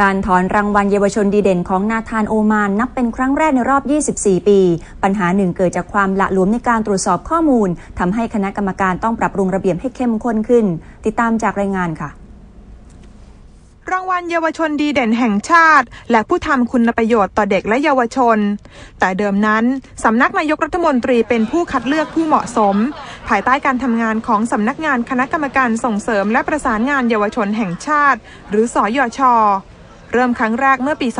การถอนรางวัลเยาวชนดีเด่นของนาธานโอมาน นับเป็นครั้งแรกในรอบ 24 ปี ปัญหาหนึ่งเกิดจากความละหลวมในการตรวจสอบข้อมูลทำให้คณะกรรมการต้องปรับปรุงระเบียบให้เข้มข้นขึ้น ติดตามจากรายงานค่ะ รางวัลเยาวชนดีเด่นแห่งชาติ และผู้ทำคุณประโยชน์ต่อเด็กและเยาวชน แต่เดิมนั้นสำนักนายกรัฐมนตรีเป็นผู้คัดเลือกผู้เหมาะสม ภายใต้การทำงานของสำนักงานคณะกรรมการส่งเสริม และประสานงานเยาวชนแห่งชาติ หรือสอยช เริ่มครั้งแรกเมื่อปี 2528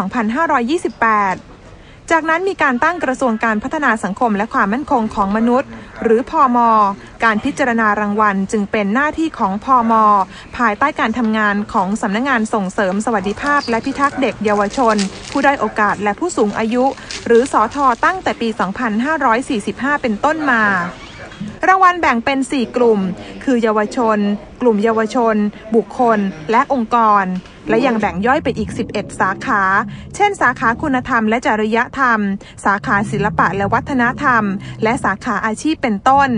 จากนั้นมีการตั้งกระทรวงการพัฒนาสังคมและความมั่นคงของมนุษย์ หรือพอมการพิจารณารางวัลจึงเป็นหน้าที่ของพอมภายใต้การทำงานของสำนักงงานส่งเสริมสวัสดิภาพ และพิทักษ์เด็กเยาวชน ผู้ได้โอกาสและผู้สูงอายุ หรือสอทอตั้งแต่ปี 2545 เป็นต้นมา รางวัลแบ่งเป็น 4 กลุ่ม คือเยาวชน กลุ่มเยาวชน บุคคล และองค์กร และยังแบ่งย่อยไปอีก 11 สาขา เช่น สาขาคุณธรรมและจริยธรรม สาขาศิลปะและวัฒนธรรม และสาขาอาชีพเป็นต้น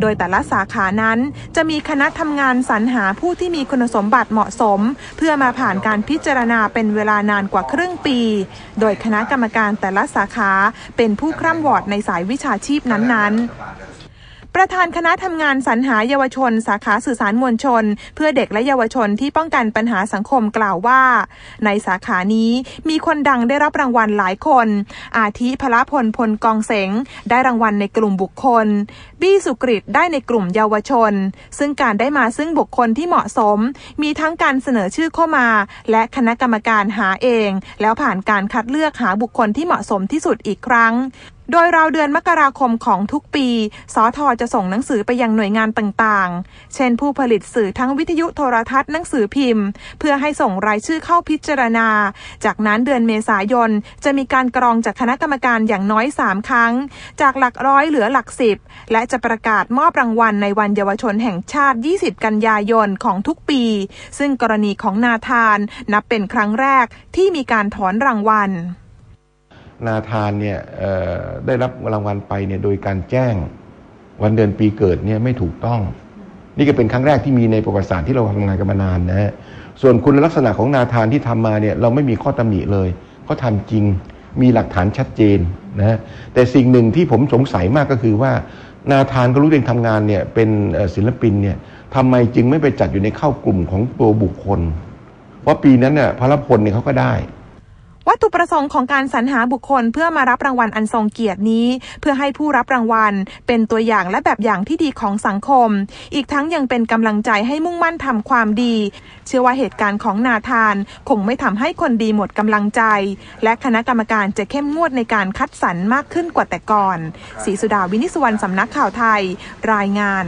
โดยแต่ละสาขานั้น จะมีคณะทำงานสรรหาผู้ที่มีคุณสมบัติเหมาะสม เพื่อมาผ่านการพิจารณาเป็นเวลานานกว่าครึ่งปี โดยคณะกรรมการแต่ละสาขาเป็นผู้คร่ำวอดในสายวิชาชีพนั้นๆ ประธานคณะทำงานสรรหาเยาวชน สาขาสื่อสารมวลชน เพื่อเด็กและเยาวชนที่ป้องกันปัญหาสังคมกล่าวว่า ในสาขานี้มีคนดังได้รับรางวัลหลายคน อาทิพละพลพลกองเสงได้รางวัลในกลุ่มบุคคล บี้สุกริตได้ในกลุ่มเยาวชน ซึ่งการได้มาซึ่งบุคคลที่เหมาะสม มีทั้งการเสนอชื่อเข้ามา และคณะกรรมการหาเอง แล้วผ่านการคัดเลือกหาบุคคลที่เหมาะสมที่สุดอีกครั้ง โดยราวเดือนมกราคมของทุกปี สทจะส่งหนังสือไปยังหน่วยงานต่างๆ เช่นผู้ผลิตสื่อทั้งวิทยุโทรทัศน์หนังสือพิมพ์ เพื่อให้ส่งรายชื่อเข้าพิจารณา จากนั้นเดือนเมษายน จะมีการกรองจากคณะกรรมการอย่างน้อย 3 ครั้ง จากหลักร้อยเหลือหลักสิบ และจะประกาศมอบรางวัลในวันเยาวชนแห่งชาติ 20 กันยายนของทุกปี ซึ่งกรณีของนาธาน นับเป็นครั้งแรกที่มีการถอนรางวัล นาธานเนี่ยได้รับรางวัลไปเนี่ยโดยการแจ้งวันเดือนปีเกิดเนี่ยไม่ถูกต้อง นี่ก็เป็นครั้งแรกที่มีในประวัติศาสตร์ที่เราทำงานกันมานานนะฮะส่วนคุณลักษณะของนาธานที่ทำมาเนี่ยเราไม่มีข้อตำหนิเลยเขาทาจริงมีหลักฐานชัดเจนนะฮะแต่สิ่งหนึ่งที่ผมสงสัยมากก็คือว่านาธานก็รู้เองทำงานเนี่ยเป็นศิลปินเนี่ยทำไมจึงไม่ไปจัดอยู่ในเข้ากลุ่มของตัวบุคคล เพราะปีนั้นเนี่ยพระพลเนี่ยเขาก็ได้ วัตถุประสงค์ของการสรรหาบุคคลเพื่อมารับรางวัลอันทรงเกียรตินี้ เพื่อให้ผู้รับรางวัล เป็นตัวอย่างและแบบอย่างที่ดีของสังคม อีกทั้งยังเป็นกำลังใจให้มุ่งมั่นทำความดี เชื่อว่าเหตุการณ์ของนาธาน คงไม่ทำให้คนดีหมดกำลังใจ และคณะกรรมการจะเข้มงวดในการคัดสรรมากขึ้นกว่าแต่ก่อนศรีสุดาวินิสวรรณสำนักข่าวไทย รายงาน